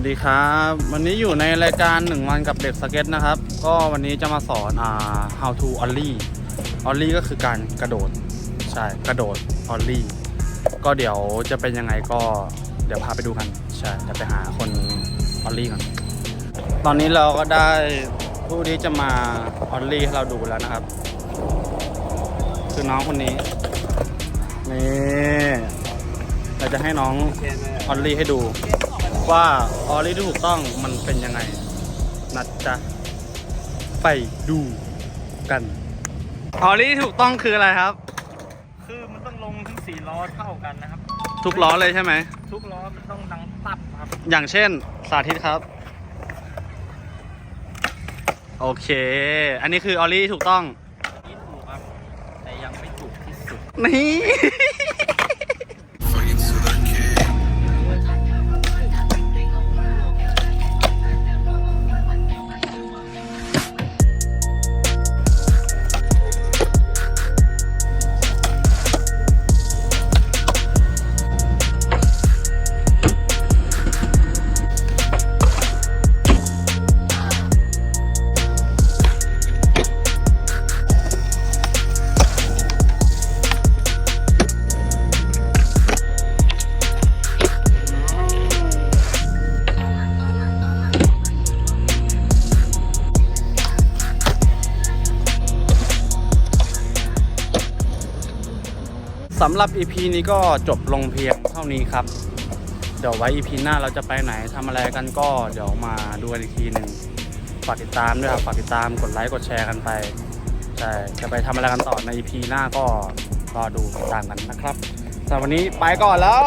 วัสดีครับ วันนี้อยู่ในรายการหนึ่งวันกับเด็กสเก็ตนะครับ ก็วันนี้จะมาสอนอ่า how to ollie ollie ก็คือการกระโดด ใช่ กระโดด ollie ก็เดี๋ยวจะเป็นยังไงก็เดี๋ยวพาไปดูกัน ใช่เดี๋ยวไปหาคน ollie กันตอนนี้เราก็ได้ผู้ที่จะมา ollie ให้เราดูแล้วนะครับ คือน้องคนนี้ นี่ เราจะให้น้องออลลี่ให้ดู ว่าออลลี่ที่ถูกต้องมันเป็นยังไงนะจ๊ะไปดูกันออลลี่ที่ถูกต้องคืออะไรครับ คือมันต้องลงทั้งสี่ล้อเท่ากันนะครับ ทุกล้อเลยใช่ไหม ทุกล้อมันต้องดังตับครับ อย่างเช่นสาธิตครับ โอเค อันนี้คือออลลี่ถูกต้องนี่ถูกครับ แต่ยังไม่ถูกที่สุด นี่ สำหรับ EP นี้ก็จบลงเพียงเท่านี้ครับ เดี๋ยวไว้ EP หน้าเราจะไปไหนทำอะไรกันก็เดี๋ยวมาดูกันอีกทีหนึ่งฝากติดตามด้วยครับฝากติดตามกดไลค์กดแชร์กันไปใช่จะไปทำอะไรกันต่อใน EP หน้าก็รอดูติดตามกันนะครับสำหรับวันนี้ไปก่อนแล้ว